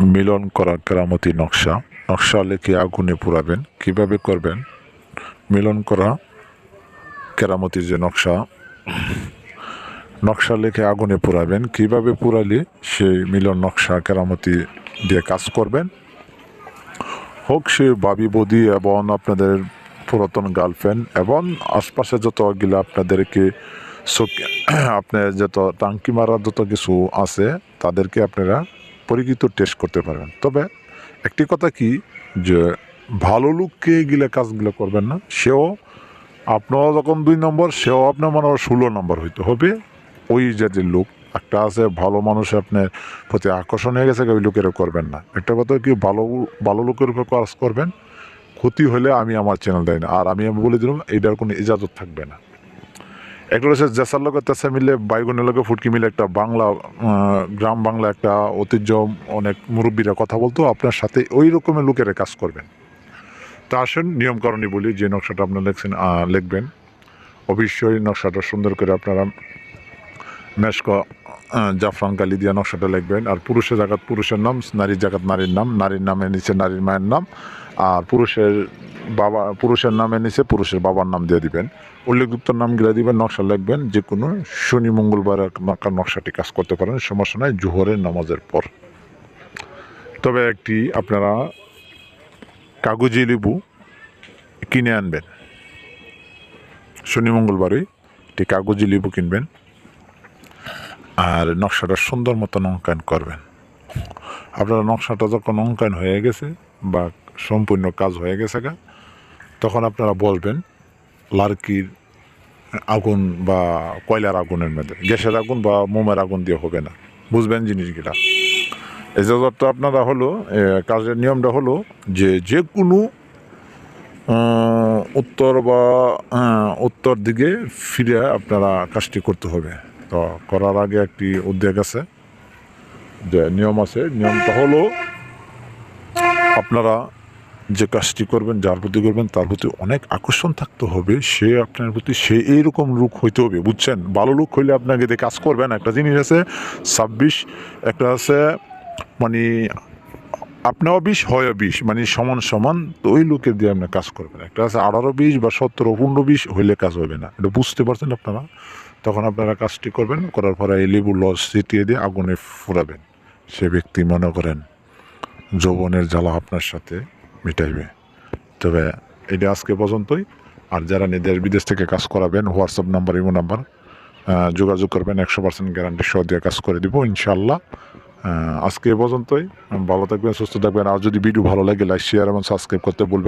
মিলন করা কেরামতি নকশা। নকশা লিখে আগুনে পুরাবেন কীভাবে করবেন? মিলন করা কেরামতির যে নকশা নকশা লিখে আগুনে পুরাবেন কীভাবে পুরালে সেই মিলন নকশা কেরামতি দিয়ে কাজ করবেন? হোক সে বাবি বদি এবং আপনাদের পুরাতন গার্লফ্রেন্ড এবং আশপাশে যতগুলো আপনাদেরকে চোখ- আপনার যত টাঙ্কি মারার যত কিছু আছে, তাদেরকে আপনারা পরিচিত টেস্ট করতে পারবেন। তবে একটি কথা কি, যে ভালো লোককে গিলে কাজগুলো করবেন না? সেও আপনার যখন দুই নম্বর, সেও আপনার মনে ষোলো নম্বর হইতে হবে। ওই জাতির লোক একটা আছে, ভালো মানুষ আপনার প্রতি আকর্ষণ হয়ে গেছে, ওই লোকেরও করবেন না। একটা কথা কি, ভালো ভালো লোকের উপর কাজ করবেন, ক্ষতি হলে আমি আমার চ্যানেল দেয় না। আর আমি আমি বলে দিলাম, এটার কোনো ইজাজত থাকবে না। একটা হচ্ছে জেসার লোক তেসা মিলে বাইগুনের লোক ফুটকি মিলে একটা বাংলা গ্রাম বাংলা একটা ঐতিহ্য, অনেক মুরব্বীরা কথা বলতো, আপনার সাথে ওই রকমের লোকেরা কাজ করবেন। তা আসেন নিয়মকরণী বলি, যে নকশাটা আপনার লিখছেন লিখবেন। অবশ্যই নকশাটা সুন্দর করে আপনারা মেশক জাফরান কালি দিয়া নকশাটা লিখবেন। আর পুরুষের জায়গাত পুরুষের নাম, নারীর জায়গাত নারীর নাম, নারীর নামের নিচে নারীর মায়ের নাম, আর পুরুষের বাবা, পুরুষের নামের নিচে পুরুষের বাবার নাম দিয়ে দিবেন। উল্লেখযুক্ত নামগুলো দিবেন, নকশা লিখবেন, যে কোনো শনি, মঙ্গলবার নকশাটি কাজ করতে পারেন, সমস্যা নাই, জোহরের নামাজের পর। তবে একটি আপনারা কাগজি লেবু কিনে আনবেন। শনি, মঙ্গলবারই একটি কাগজি লেবু কিনবেন। আর নকশাটা সুন্দর মতন অঙ্কায়ন করবেন। আপনার নকশাটা যখন অঙ্কায়ন হয়ে গেছে বা সম্পূর্ণ কাজ হয়ে গেছে গা, তখন আপনারা বলবেন লার্কির আগুন বা কয়লার আগুনের মধ্যে, গ্যাসের আগুন বা মোমের আগুন দিয়ে হবে না। বুঝবেন জিনিসগুলা এজাজতটা আপনারা হলো কাজের নিয়মটা হলো যে যে কোনো উত্তর বা উত্তর দিকে ফিরে আপনারা কাজটি করতে হবে। করার আগে একটি উদ্যোগ আছে যে নিয়ম আছে। নিয়মটা হলো আপনারা যে কাজটি করবেন, যার প্রতি করবেন, তার প্রতি অনেক আকর্ষণ থাকতে হবে। সে আপনার প্রতি, সে এইরকম লুক হইতে হবে, বুঝছেন? ভালো লুক হইলে আপনাকে দিয়ে কাজ করবেন, একটা জিনিস আছে, ছাব্বিশ, একটা আছে মানে আপনাও বিষ হয় বিষ মানে সমান সমান তো ওই লোকের দিয়ে আপনি কাজ করবেন। একটা আছে আঠারো বিশ বা সতেরো, পনেরো বিশ হইলে কাজ হবে না। এটা বুঝতে পারছেন আপনারা? তখন আপনারা কাজটি করবেন, করার পরে এই লেবু লস ছিটিয়ে দিয়ে আগুনে ফুরাবেন। সে ব্যক্তি মনে করেন যৌবনের জ্বালা আপনার সাথে মিটাইবে। তবে এটা আজকে পর্যন্তই। আর যারা দেশ বিদেশ থেকে কাজ করাবেন, হোয়াটসঅ্যাপ নাম্বার, ইমো নাম্বার যোগাযোগ করবেন, একশো পার্সেন্ট গ্যারান্টি সহ দিয়ে কাজ করে দিব ইনশাল্লাহ আজকে এ পর্যন্তই। ভালো থাকবেন, সুস্থ থাকবেন। আর যদি ভিডিও ভালো লাগে লাইক শেয়ার এবং সাবস্ক্রাইব করতে বলবেন